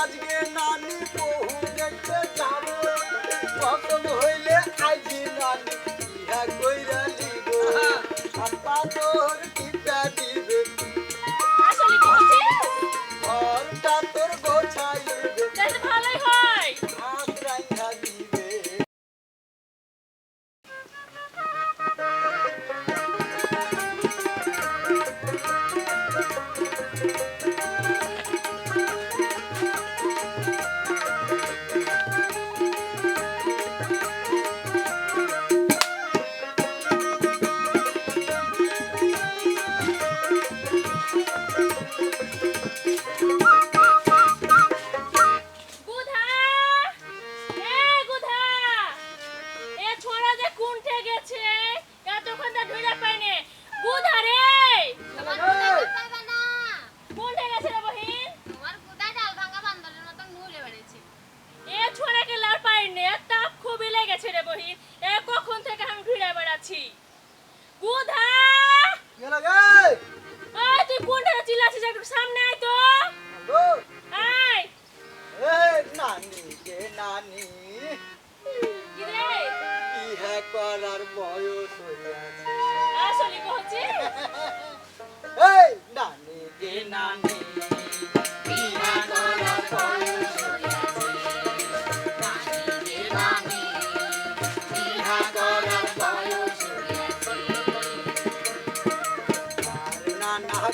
আজকে নানি বহু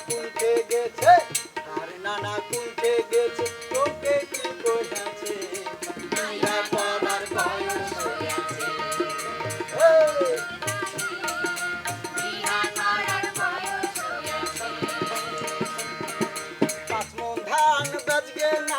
কুণ্ঠে গেছে আর নানা কুলতে গেছে তোকে কি ইহা করার বয়স পাঁচ মন ধান বাজগে নানি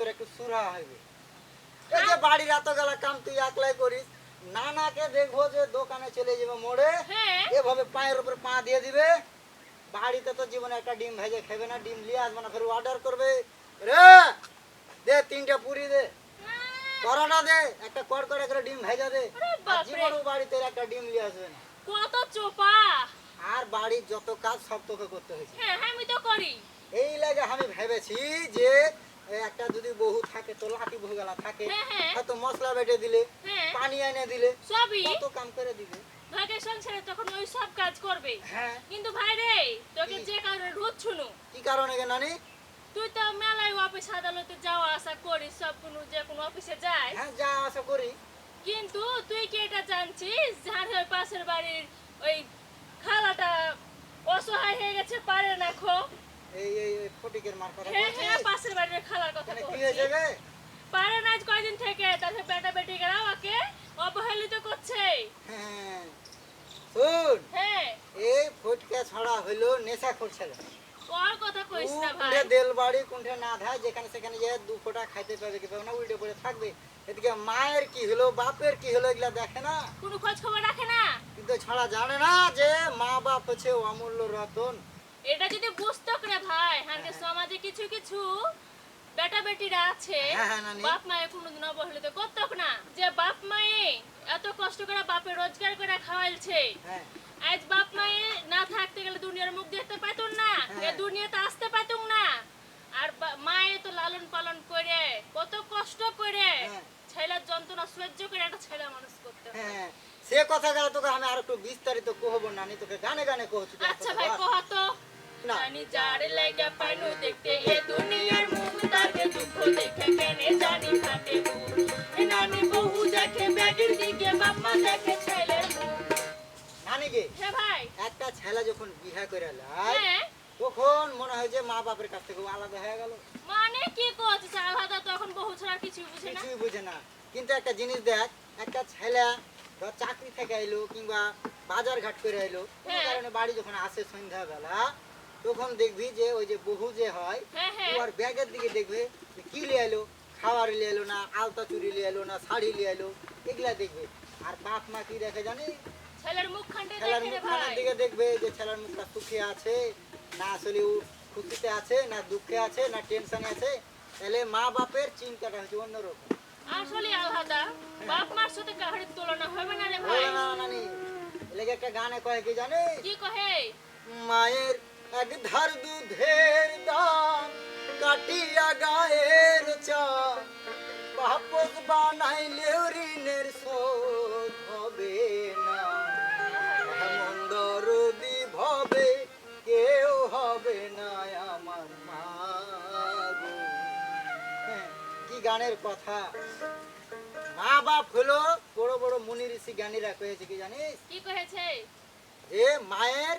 তোর একটু সুরা হবে। এই যে বাড়ির এত গেলা কাম তুই একলাই করিস নানাকে দেখব যে দোকানে চলে যাবে মোড়ে হ্যাঁ। এভাবে পায়ের উপর পা দিয়ে দিবে। বাড়িতে তো জীবনে একটা ডিম ভেজে খাবে না ডিম নিয়ে আসবে না ফের অর্ডার করবে। রে দে তিনটা পুরি দে। পরোটা দে একটা কড় করে করে ডিম ভেজা দে। জীবনেও বাড়িতে একটা ডিম নিয়ে আসবে না। কত চোপা। আর বাড়ির যত কাজ সব তোকে করতে হয়েছে। হ্যাঁ আমি তো করি। এই লাগে আমি ভেবেছি যে একটা যদি বহু থাকে তো লাঠি বহু গেলা থাকে হ্যাঁ, হ্যাঁ। মশলা বেটে দিলে হ্যাঁ। পানি এনে দিলে সবই। কত কাম করে দিবে। ভাগে সংসারে তখন ওই সব কাজ করবে। হ্যাঁ। কিন্তু ভাই রে তোকে যে কারণে রোজ শুনু। কি কারণে গে নানি? তুই তো মেলায় অফিস আদালতে যাওয়া আসা করিস সব কোনো যে কোনো অফিসে যায় হ্যাঁ যা আশা করি। কিন্তু তুই কি এটা জানছিস? যার পাশের বাড়ির ওই খালাটা অসহায় হয়ে গেছে পারে না খো। এই এই ফটিকের মার কথা হ্যাঁ হ্যাঁ পাশের বাড়ির খালার কথা কি বলছি। হয়েছে পারে না আজ কয়দিন থেকে বেটা বেটি অবহেলিত করছে। হ্যাঁ শুন হ্যাঁ। এই ফটকে ছড়া হইল নেশা করছে ওর কথা কইস না ভাই। কোনটা দেল বাড়ি কোনটা না ধায় যেখানে সেখানে যে দু ফোঁটা খাইতে পাবে কি পাবে না উল্টে পড়ে থাকবে। এদিকে মায়ের কি হলো বাপের কি হলো এগুলা দেখে না? কোনো খোঁজ খবর রাখে না? কিন্তু ছাড়া জানে না যে মা বাপ হচ্ছে অমূল্য রতন। এটা যদি বুঝতো রে ভাই হানকে সমাজে কিছু কিছু বেটা বেটিরা আছে হ্যাঁ, হ্যাঁ। বাপ মায়ে কোনোদিন অবহেলিত করতো না যে বাপ মায়ে এত কষ্ট করে বাপে রোজগার করে খাওয়াইছে হ্যাঁ আজ বাপ মায়ে না থাকতে গেলে দুনিয়ার মুখ দেখতে পাইতুম না এ। দুনিয়াতে আসতে পাইতুম না আর মায়ে তো লালন পালন করে কত কষ্ট করে। ছেলের যন্ত্রণা সহ্য করে একটা ছেলে মানুষ করতে হ্যাঁ সে কথা গেল তোকে আমি আর একটু বিস্তারিত কহবো নানি তোকে গানে গানে কহছি আচ্ছা ভাই। কহ তো না। জানি যার লাগা পাইনু দেখতে এ দুনিয়ার মুখ তাকে দুঃখ দেখে কেনে জানি ফাটে বুক নানি বহু দেখে ব্যাগের দিকে বাপ্পা দেখে ছেলের মুখ নানি হ্যাঁ ভাই। একটা ছেলে যখন বিয়ে করে হ্যাঁ। তখন মনে হয় যে মা বাপের কাছ থেকে আলাদা হয়ে গেল। মানে কি করছিস আলাদা তখন বহু ছাড়া কিছু বুঝে না। কিছুই বুঝে না। কিন্তু একটা জিনিস দেখ একটা ছেলে ধর চাকরি থেকে আইলো কিংবা বাজার ঘাট করে আইলো কোনো হ্যাঁ। কারণে বাড়ি যখন আসে সন্ধ্যাবেলা তখন দেখবি যে ওই যে বহু যে হয় হ্যাঁ হ্যাঁ। তোমার ব্যাগের দিকে দেখবে কি লিয়ে এলো? খাবার লিয়ে এলো না আলতা চুরি লিয়ে এলো না শাড়ি লিয়ে এলো এগুলা দেখবে। আর বাপ মা কি দেখে জানি ছেলের মুখখানের দিকে দেখবে যে ছেলের মুখটা সুখে আছে না আসলে ও খুশিতে আছে না দুঃখে আছে না টেনশনে আছে। তাহলে মা বাপের চিন্তাটা হচ্ছে অন্যরকম। আসলে আলাদা। বাপ মার সাথে তুলনা হবে না রে ভাই। বলে না নানি। এলাকা একটা গানে কয় কি জানে কি কহে? মায়ের এক ধার দুধের দাম কাটিয়া গায়ের চা বাপস বানাইলে ঋণের শোধ হবে না। এমন দরদি ভবে কেউ হবে না আমার মা গো। হ্যাঁ, কি গানের কথা? মা বাপ হলো বড় বড় মুনি ঋষি জ্ঞানীরা কয়েছে কি জানিস? কি কহেছে যে মায়ের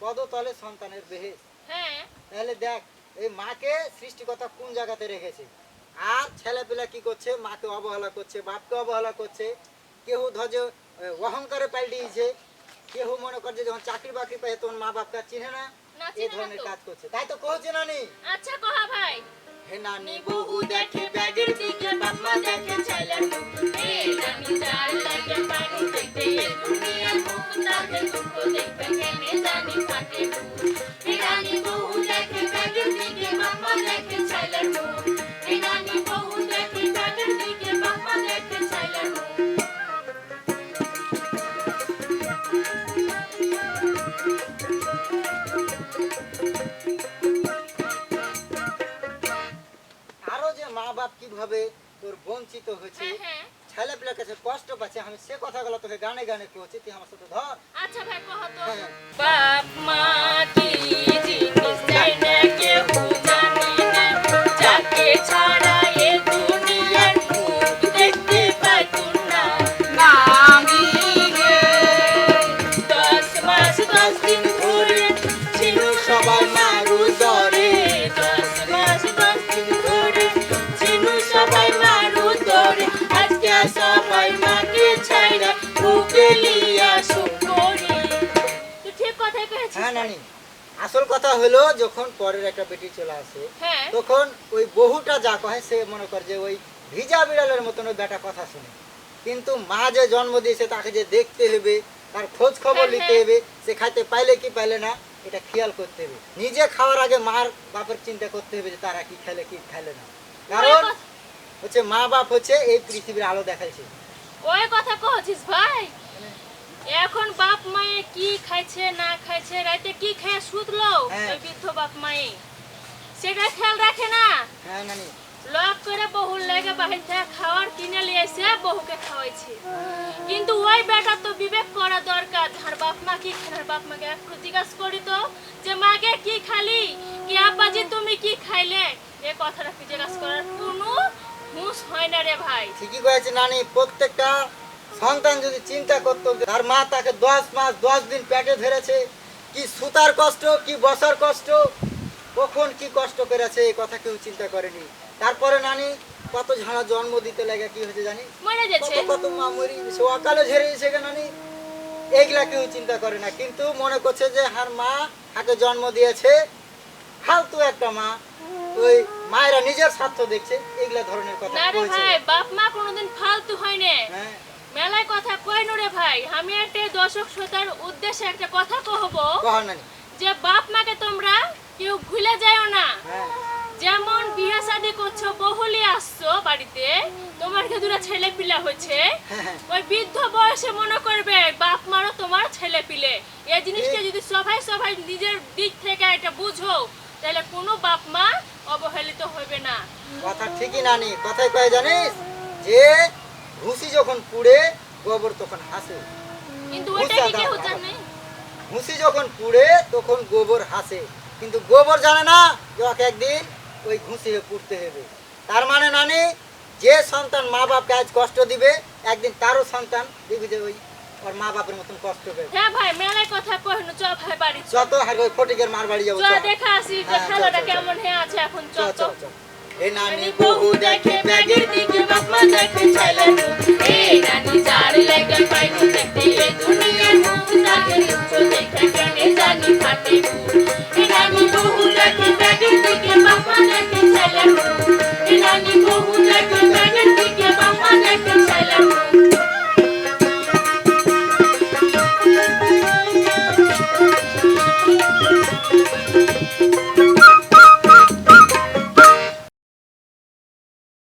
পদতলে সন্তানের বেহেস হ্যাঁ। তাহলে দেখ এই মাকে সৃষ্টিকর্তা কোন জায়গাতে রেখেছে? আর ছেলেপিলা কি করছে? মাকে অবহেলা করছে বাপকে অবহেলা করছে। কেউ ধর যে আহ, অহংকারে পাল্টিয়েছে কেউ মনে করছে যখন চাকরি বাকরি পায় তখন মা আর চিনে না। এই ধরনের কাজ করছে। তাই তো কহছে না নি আচ্ছা কহা ভাই। হে নানি বহু দেখে কীভাবে তোর বঞ্চিত হয়েছে হ্যাঁ হ্যাঁ। কাছে কষ্ট পাচ্ছে আমি সে কথাগুলো তোকে গানে গানে কহছি তুই আমার সাথে ধর। আচ্ছা ভাই কহ তো। হ্যাঁ। বাপ মা কথা হলো যখন পরের একটা বেটি চলে আসে হ্যাঁ। তখন ওই বহুটা যা কয় সে মনে করে যে ওই ভিজা বিড়ালের মতন ওই বেটা কথা শুনে। কিন্তু মা যে জন্ম দিয়েছে তাকে যে দেখতে হবে তার খোঁজ খবর হ্যাঁ, নিতে হ্যাঁ। হবে সে খাইতে পাইলে কি পাইলে না এটা খেয়াল করতে হবে। নিজে খাওয়ার আগে মার বাপের চিন্তা করতে হবে যে তারা কি খেলে কি খেলে না। কারণ হচ্ছে মা বাপ হচ্ছে এই পৃথিবীর আলো দেখাইছে। ওই কথা কহছিস ভাই? এখন বাপ মায়ে কি খাইছে না খাইছে রাতে কি খেয়ে শুতলো? হ্যাঁ। ওই বৃদ্ধ বাপ মায়ে। সেটা খেয়াল রাখে না। হ্যাঁ লক করে বহুর লেগে বাহির থেকে খাওয়ার কিনে নিয়ে বহুকে খাওয়াইছে। কিন্তু ওই বেটা তো বিবেক করা দরকার। যার বাপ মা কি খায়? বাপ মাকে একটু জিজ্ঞাসা করি তো যে মাকে কি খালি? কি আব্বাজি তুমি কি খাইলে? এ কথাটা জিজ্ঞাসা করার কোনো হুঁশ হয় না রে ভাই। ঠিকই কয়েছে নানি প্রত্যেকটা সন্তান যদি চিন্তা করতো তার মা তাকে দশ মাস দশ দিন পেটে ধরেছে কি সুতার কষ্ট কি বসার কষ্ট? কখন কি কষ্ট করেছে এই কথা কেউ চিন্তা করেনি। তারপরে নানি কত ঝাড়া জন্ম দিতে লাগে কি হয়েছে জানি? কত মা মরি সে অকালে ঝেড়ে গেছে কেন নানি? এইগুলা কেউ চিন্তা করে না। কিন্তু মনে করছে যে হার মা হাকে জন্ম দিয়েছে ফালতু একটা মা। ওই মায়েরা নিজের স্বার্থ দেখছে এইগুলা ধরনের কথা না রে ভাই বাপ মা কোনোদিন ফালতু হয় না হ্যাঁ। মেলায় কথা কই রে ভাই? আমি একটা দর্শক শ্রোতার উদ্দেশ্যে একটা কথা কহবো। যে বাপ মাকে তোমরা কেউ ভুলে যাও না। হ্যাঁ। যেমন বিয়ে শাদী করছ বহুলি আসছো বাড়িতে তোমার কে দুটা ছেলে পিলা হয়েছে? হ্যাঁ। ওই বৃদ্ধ বয়সে মনে করবে বাপ মারও তোমার ছেলে পিলে এই জিনিসটা যদি সবাই সবাই নিজের দিক থেকে এটা বুঝো তাহলে কোনো বাপ মা অবহেলিত হবে না। কথা ঠিকই নানি কথাই কয় জানিস? যে ভুসি যখন পুড়ে গোবর তখন হাসে। কিন্তু ওইটা কি দাও। কেউ ভুসি যখন পুড়ে তখন গোবর হাসে। কিন্তু গোবর জানে না যে ওকে একদিন ওই ঘুষি পুড়তে হবে। তার মানে নানি যে সন্তান মা বাপকে আজ কষ্ট দিবে একদিন তারও সন্তান দেখবি যে ওই ওর মা বাপের মতন কষ্ট পেয়ে হ্যাঁ ভাই মেলায় কথা চ ভাই বাড়ি। চ। যত হার ওই ফটিকের মার বাড়ি যাব চ। দেখা আসি যে হ্যাঁ, খেলাটা। কেমন হয়ে আছে এখন চ চ এই নানি বহু দেখে ব্যাগের দিকে বাপমা দেখে চাইলেন এই নানি যার লেগে পাইনু দেখতে, এ দুনিয়ার মুখ তাকে উচ্চ দেখে কেনে জানি ফাটে বুক। নানি